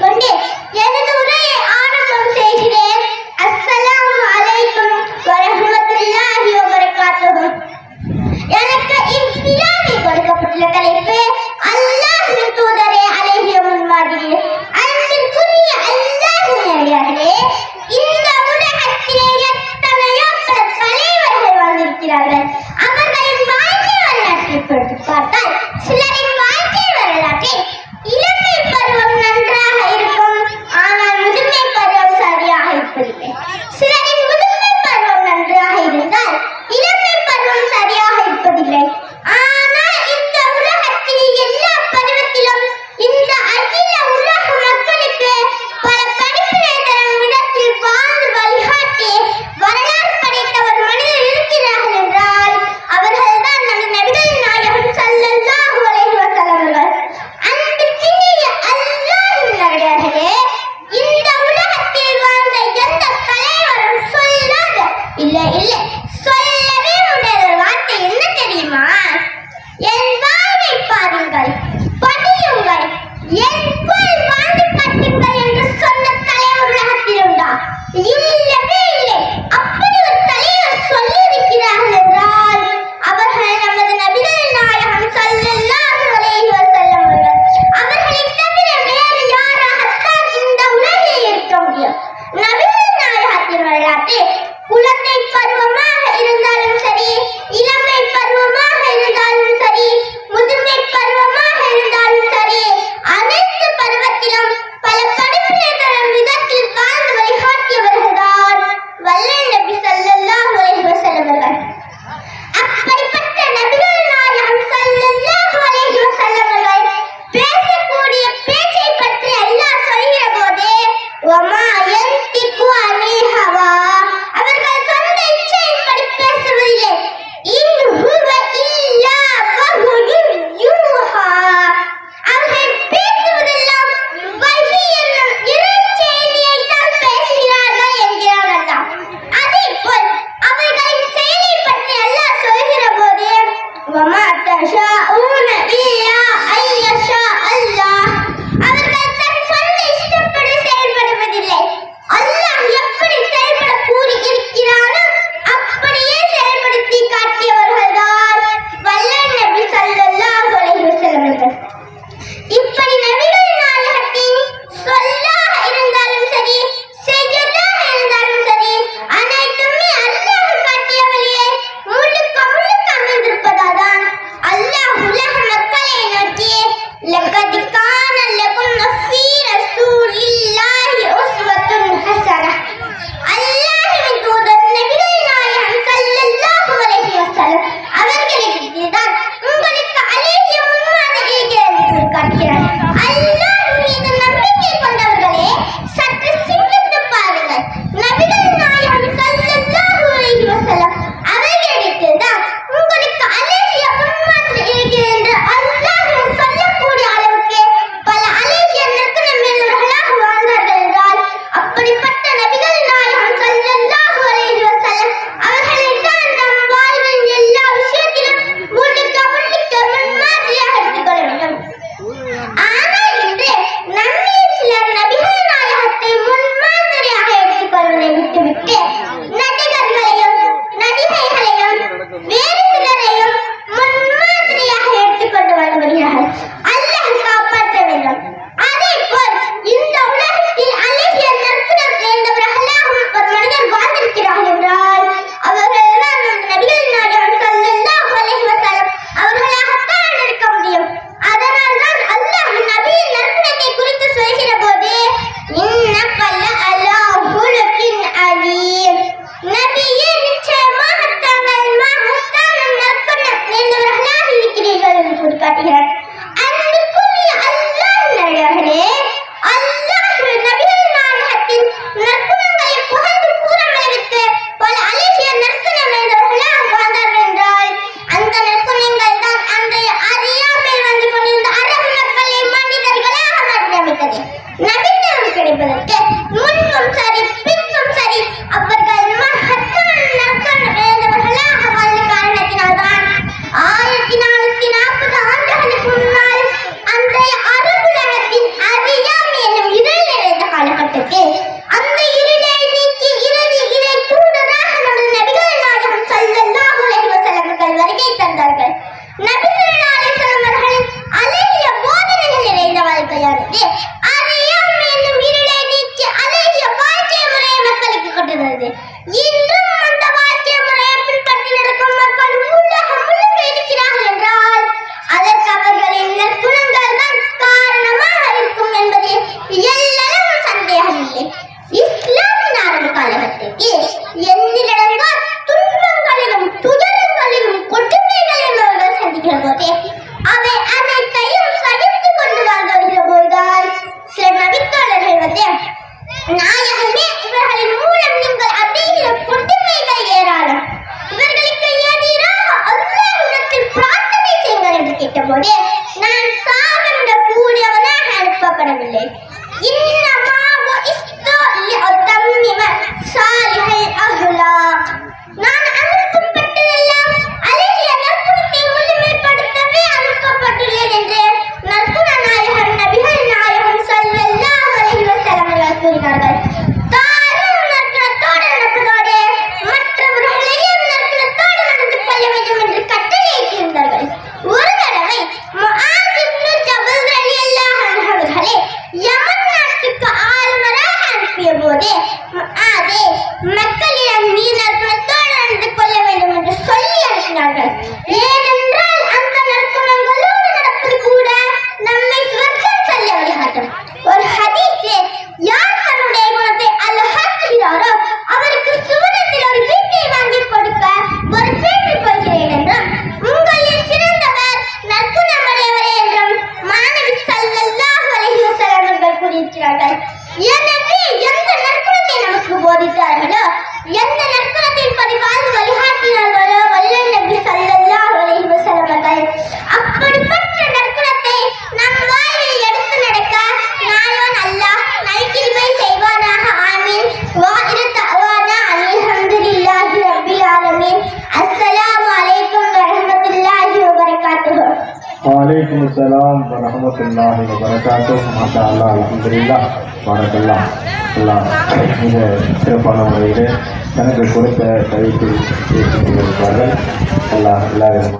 ಸೇರಿಕೊಂಡೆ ಎರಡುನೂರ காணப்படவில்லை வலைக்கும் சலாம் வரமத்துல்லாஹி வபரகாத்து மாஷா அல்லாஹ் அல்ஹம்துலில்லாஹ் பாரக்கல்லாஹ் அல்லாஹ் மிக சிறப்பான முறையில் தனக்கு கொடுத்த கவிதை பேசிக் கொண்டிருப்பார்கள் அல்லாஹ் எல்லா விதமான